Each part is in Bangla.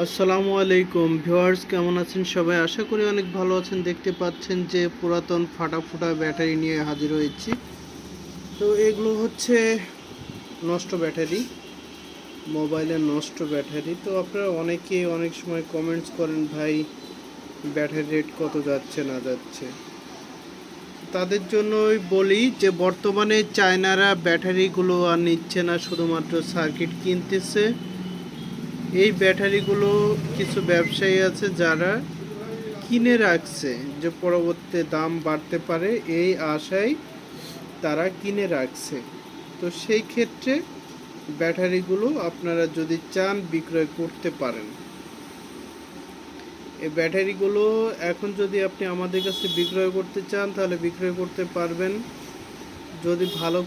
আসসালামু আলাইকুম ভিউয়ার্স, কেমন আছেন সবাই? আশা করি অনেক ভালো আছেন। দেখতে পাচ্ছেন যে পুরাতন ফাটা ফুটা ব্যাটারি নিয়ে হাজির হয়েছি। তো এগুলো হচ্ছে নষ্ট ব্যাটারি, মোবাইলের নষ্ট ব্যাটারি। তো আপনারা অনেকে অনেক সময় কমেন্টস করেন, ভাই ব্যাটারি রেট কত যাচ্ছে, না যাচ্ছে? তাদের জন্যই বলি যে, বর্তমানে চায়নারা ব্যাটারিগুলো আর নিচ্ছে না, শুধুমাত্র সার্কিট কিনতেছে। এই ব্যাটারিগুলো কিছু ব্যবসায়ী আছে যারা কিনে রাখছে যে পরবর্তী দাম বাড়তে পারে, এই আশায় তারা কিনে রাখছে। তো সেই ক্ষেত্রে ব্যাটারিগুলো আপনারা যদি চান বিক্রয় করতে পারেন। এই ব্যাটারিগুলো এখন যদি আপনি আমাদের কাছে বিক্রয় করতে চান, তাহলে বিক্রয় করতে পারবেন। যদি ভালো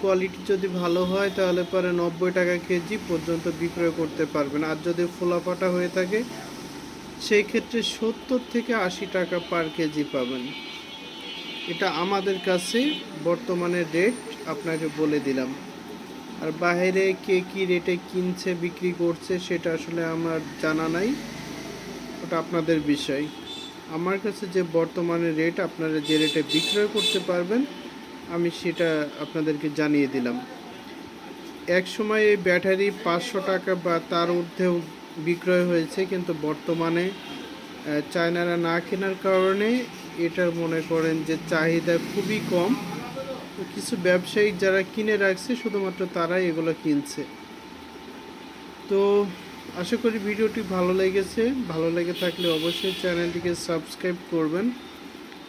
কোয়ালিটি যদি ভালো হয়, তাহলে পরে নব্বই টাকা কেজি পর্যন্ত বিক্রয় করতে পারবেন। আর যদি ফোলাফাটা হয়ে থাকে, সেই ক্ষেত্রে সত্তর থেকে আশি টাকা পার কেজি পাবেন। এটা আমাদের কাছে বর্তমানে রেট আপনাকে বলে দিলাম। আর বাইরে কে কী রেটে কিনছে, বিক্রি করছে, সেটা আসলে আমার জানা নাই। ওটা আপনাদের বিষয়। আমার কাছে যে বর্তমানে রেট আপনারা যে রেটে বিক্রয় করতে পারবেন আমি সেটা আপনাদেরকে জানিয়ে দিলাম। এক সময় এই ব্যাটারি পাঁচশো টাকা বা তার ঊর্ধ্বেও বিক্রয় হয়েছে, কিন্তু বর্তমানে চায়নারা না কেনার কারণে এটা মনে করেন যে চাহিদা খুবই কম। কিছু ব্যবসায়ী যারা কিনে রাখছে, শুধুমাত্র তারাই এগুলো কিনছে। তো আশা করি ভিডিওটি ভালো লেগেছে। ভালো লেগে থাকলে অবশ্যই চ্যানেলটিকে সাবস্ক্রাইব করবেন।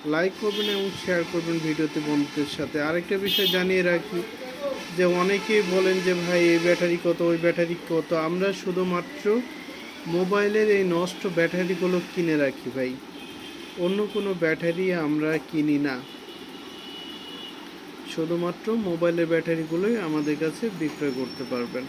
লাইক করবেন এবং শেয়ার করবেন ভিডিওতে বন্ধুদের সাথে। আরেকটা বিষয় জানিয়ে রাখি যে, অনেকেই বলেন যে, ভাই, এই ব্যাটারি কত, ওই ব্যাটারি কত? আমরা শুধুমাত্র মোবাইলের এই নষ্ট ব্যাটারিগুলো কিনে রাখি, ভাই। অন্য কোনো ব্যাটারি আমরা কিনি না। শুধুমাত্র মোবাইলের ব্যাটারিগুলোই আমাদের কাছে বিক্রয় করতে পারবেন।